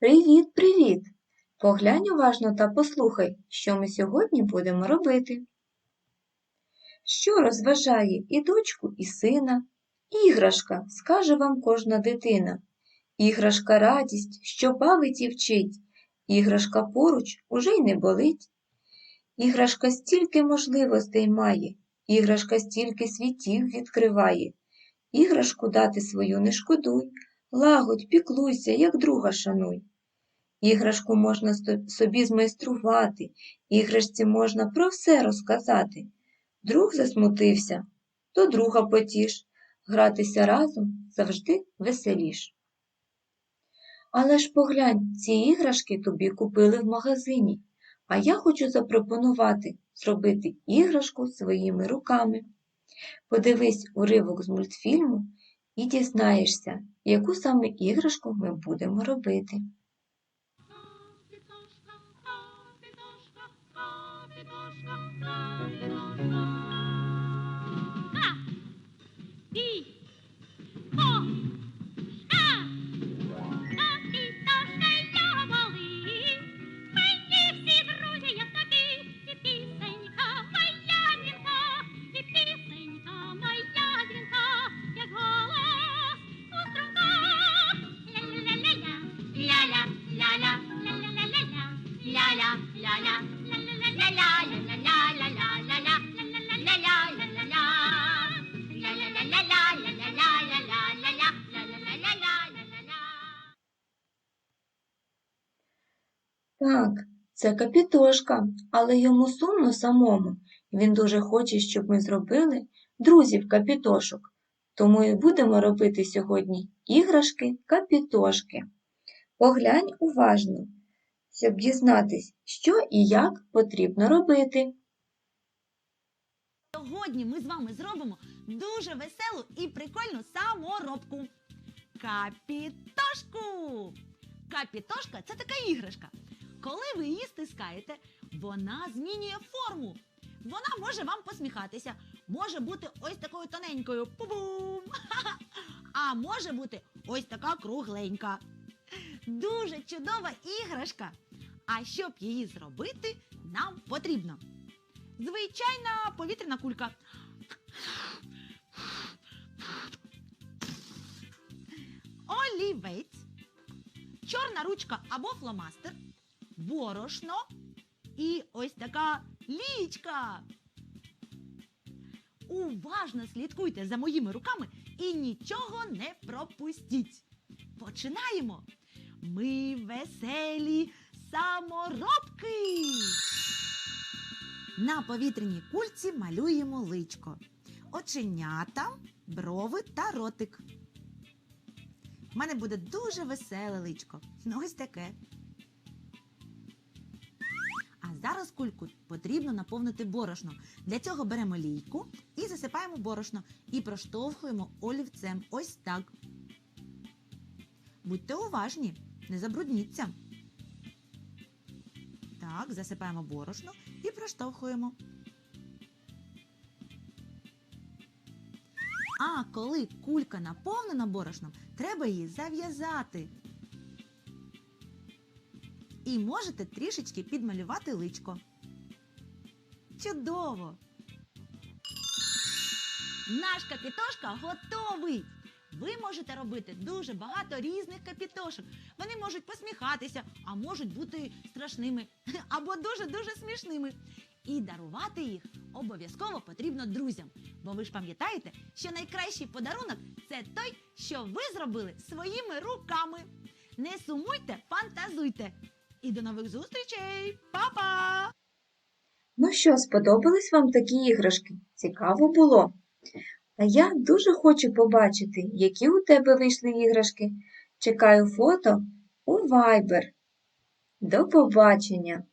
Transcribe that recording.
Привіт, привіт! Поглянь уважно та послухай, що ми сьогодні будемо робити. Що розважає і дочку, і сина? Іграшка, скаже вам кожна дитина. Іграшка радість, що бавить і вчить. Іграшка поруч уже й не болить. Іграшка стільки можливостей має, іграшка стільки світів відкриває. Іграшку дати свою не шкодуй, лагодь, піклуйся, як друга шануй. Іграшку можна собі змайструвати, іграшці можна про все розказати. Друг засмутився, то друга потіш, гратися разом завжди веселіш. Але ж поглянь, ці іграшки тобі купили в магазині, а я хочу запропонувати зробити іграшку своїми руками. Подивись уривок з мультфільму і дізнаєшся, яку саме іграшку ми будемо робити. Так, це капітошка, але йому сумно самому. Він дуже хоче, щоб ми зробили друзів капітошок. Тому і будемо робити сьогодні іграшки капітошки. Поглянь уважно, щоб дізнатись, що і як потрібно робити. Сьогодні ми з вами зробимо дуже веселу і прикольну саморобку. Капітошку! Капітошка це така іграшка. Коли ви її стискаєте, вона змінює форму. Вона може вам посміхатися, може бути ось такою тоненькою пу-бум, а може бути ось така кругленька. Дуже чудова іграшка. А щоб її зробити, нам потрібно звичайна повітряна кулька. Олівець, чорна ручка або фломастер, борошно і ось така лічка. Уважно слідкуйте за моїми руками і нічого не пропустіть. Починаємо. Ми веселі саморобки. На повітряній кульці малюємо личко, оченята, брови та ротик. У мене буде дуже веселе личко. Ну, ось таке. А зараз кульку потрібно наповнити борошном. Для цього беремо лійку і засипаємо борошно і проштовхуємо олівцем. Ось так. Будьте уважні, не забрудніться. Так, засипаємо борошно і проштовхуємо. А коли кулька наповнена борошном, треба її зав'язати. І можете трішечки підмалювати личко. Чудово! Наш капітошка готовий! Ви можете робити дуже багато різних капітошок. Вони можуть посміхатися, а можуть бути страшними або дуже-дуже смішними. І дарувати їх обов'язково потрібно друзям. Бо ви ж пам'ятаєте, що найкращий подарунок це той, що ви зробили своїми руками. Не сумуйте, фантазуйте. І до нових зустрічей! Па-па! Ну що, сподобались вам такі іграшки? Цікаво було. А я дуже хочу побачити, які у тебе вийшли іграшки. Чекаю фото у Viber. До побачення!